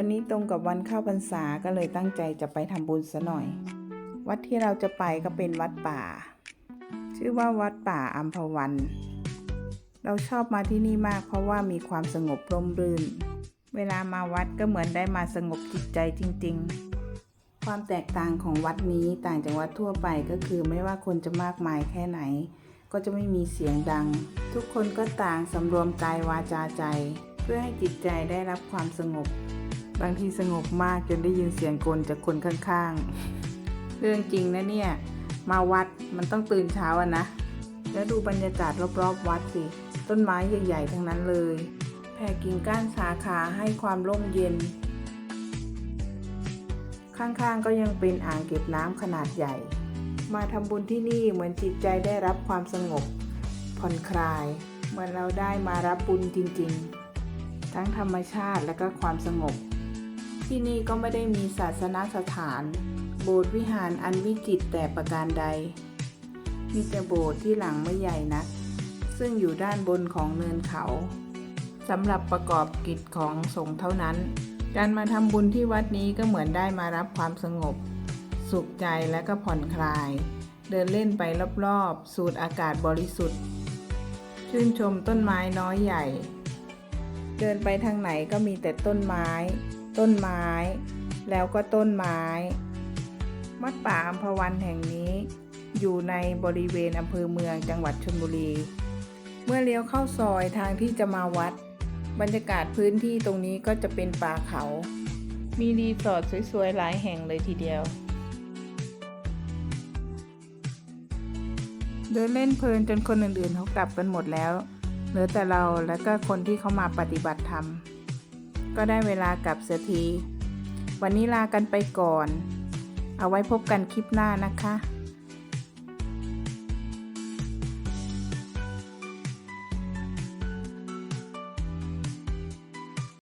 ันนี้ตรงกับวันเข้าพรรษาก็เลยตั้งใจจะไปทำบุญซะหน่อย วัดที่เราจะไปก็เป็นวัดป่า ชื่อว่าวัดป่าอัมพวัน เราชอบมาที่นี่มากเพราะว่ามีความสงบร่มรื่น เวลามาวัดก็เหมือนได้มาสงบจิตใจจริง ๆ ความแตกต่างของวัดนี้ต่างจากวัดทั่วไปก็คือไม่ว่าคนจะมากมายแค่ไหน ก็จะไม่มีเสียงดัง ทุกคนก็ต่างสำรวมกายวาจาใจ เพื่อให้จิตใจได้รับความสงบ บางทีสงบมากจนได้ยินเสียงกลจากคนข้างๆ เรื่องจริงนะเนี่ย มาวัดมันต้องตื่นเช้าอะนะ แล้วดูบรรยากาศรอบๆวัดสิ ต้นไม้ใหญ่ๆ ทั้งนั้นเลย แผ่กิ่งก้านสาขาให้ความร่มเย็น ข้างๆ ก็ยังเป็นอ่างเก็บน้ำขนาดใหญ่ มาทำบุญที่นี่เหมือนจิตใจได้รับความสงบ ผ่อนคลาย เหมือนเราได้มารับบุญจริงๆ ทั้งธรรมชาติและก็ความสงบ ที่นี่ก็ไม่ได้มีศาสนสถาน โบสถ์วิหารอันวิจิตรแต่ประการใด มีแต่โบสถ์ที่หลังไม่ใหญ่นัก ซึ่งอยู่ด้านบนของเนินเขาสำหรับประกอบกิจของสงฆ์เท่านั้น การมาทำบุญที่วัดนี้ก็เหมือนได้มารับความสงบ สุขใจและก็ผ่อนคลาย เดินเล่นไปรอบๆ สูดอากาศบริสุทธิ์ ชื่นชมต้นไม้น้อยใหญ่ เดินไปทางไหนก็มีแต่ต้นไม้ ต้นไม้ แล้วก็ต้นไม้ วัดป่าอัมพวันแห่งนี้ อยู่ในบริเวณอำเภอเมืองจังหวัดชลบุรี เมื่อเลี้ยวเข้าซอยทางที่จะมาวัด บรรยากาศพื้นที่ตรงนี้ก็จะเป็นป่าเขา มีรีสอร์ทสวยๆหลายแห่งเลยทีเดียว เดินเล่นเพลินจนคนอื่นๆเขากลับกันหมดแล้ว เหลือแต่เราและก็คนที่เขามาปฏิบัติธรรม ก็ได้เวลากลับเสียที วันนี้ลากันไปก่อน เอาไว้พบกันคลิปหน้านะคะ